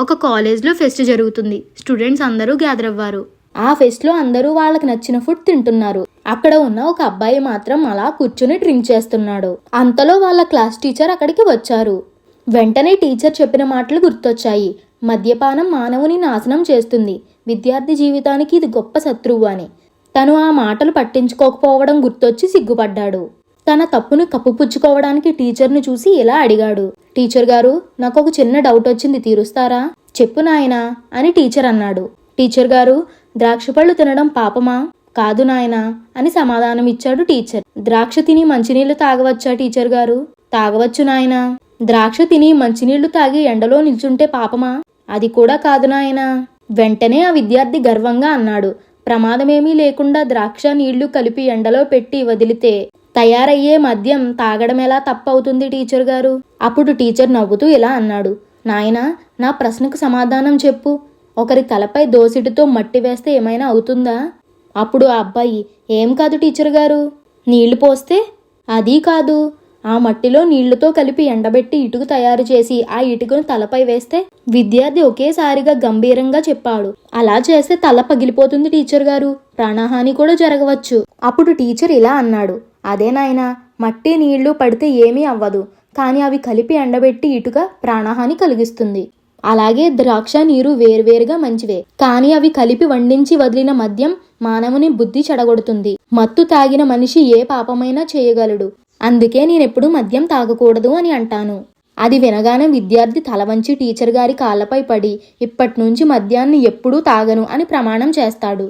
ఒక కాలేజ్లో ఫెస్ట్ జరుగుతుంది. స్టూడెంట్స్ అందరూ గ్యాదర్ అవ్వారు. ఆ ఫెస్ట్లో అందరూ వాళ్ళకి నచ్చిన ఫుడ్ తింటున్నారు. అక్కడ ఉన్న ఒక అబ్బాయి మాత్రం అలా కూర్చుని డ్రింక్ చేస్తున్నాడు. అంతలో వాళ్ళ క్లాస్ టీచర్ అక్కడికి వచ్చారు. వెంటనే టీచర్ చెప్పిన మాటలు గుర్తొచ్చాయి. మద్యపానం మానవుని నాశనం చేస్తుంది. విద్యార్థి జీవితానికి ఇది గొప్ప శత్రువు అని. తను ఆ మాటలు పట్టించుకోకపోవడం గుర్తొచ్చి సిగ్గుపడ్డాడు. తన తప్పును కప్పుపుచ్చుకోవడానికి టీచర్ను చూసి ఇలా అడిగాడు. టీచర్ గారు నాకు ఒక చిన్న డౌట్ వచ్చింది తీరుస్తారా? చెప్పు నాయనా అని టీచర్ అన్నాడు. టీచర్ గారు ద్రాక్ష పళ్ళు తినడం పాపమా? కాదు నాయనా అని సమాధానం ఇచ్చాడు టీచర్. ద్రాక్ష తిని మంచినీళ్ళు తాగవచ్చా టీచర్ గారు? తాగవచ్చు నాయనా. ద్రాక్ష తిని మంచినీళ్ళు తాగి ఎండలో నిల్చుంటే పాపమా? అది కూడా కాదు నాయనా. వెంటనే ఆ విద్యార్థి గర్వంగా అన్నాడు. ప్రమాదమేమీ లేకుండా ద్రాక్ష నీళ్ళు కలిపి ఎండలో పెట్టి వదిలితే తయారయ్యే మద్యం తాగడం ఎలా తప్పవుతుంది టీచర్ గారు? అప్పుడు టీచర్ నవ్వుతూ ఇలా అన్నాడు. నాయనా నా ప్రశ్నకు సమాధానం చెప్పు. ఒకరి తలపై దోసిటితో మట్టి వేస్తే ఏమైనా అవుతుందా? అప్పుడు ఆ అబ్బాయి ఏం కాదు టీచర్ గారు? నీళ్ళు పోస్తే? అది కాదు. ఆ మట్టిలో నీళ్ళతో కలిపి ఎండబెట్టి ఇటుకు తయారు చేసి ఆ ఇటుకను తలపై వేస్తే విద్యార్థి ఒకేసారిగా గంభీరంగా చెప్పాడు. అలా చేస్తే తల పగిలిపోతుంది టీచర్ గారు. ప్రాణహాని కూడా జరగవచ్చు. అప్పుడు టీచర్ ఇలా అన్నాడు. అదే నాయనా మట్టి నీళ్ళు పడితే ఏమీ అవ్వదు. కానీ అవి కలిపి ఎండబెట్టి ఇటుక ప్రాణహాని కలిగిస్తుంది. అలాగే ద్రాక్ష నీరు వేర్వేరుగా మంచివే. కానీ అవి కలిపి వండించి వదిలిన మద్యం మానవుని బుద్ధి చెడగొడుతుంది. మత్తు తాగిన మనిషి ఏ పాపమైనా చేయగలడు. అందుకే నేనెప్పుడు మద్యం తాగకూడదు అని అంటాను. అది వినగానే విద్యార్థి తలవంచి టీచర్ గారి కాళ్ళపై పడి ఇప్పటి నుంచి మద్యాన్ని ఎప్పుడూ తాగను అని ప్రమాణం చేస్తాడు.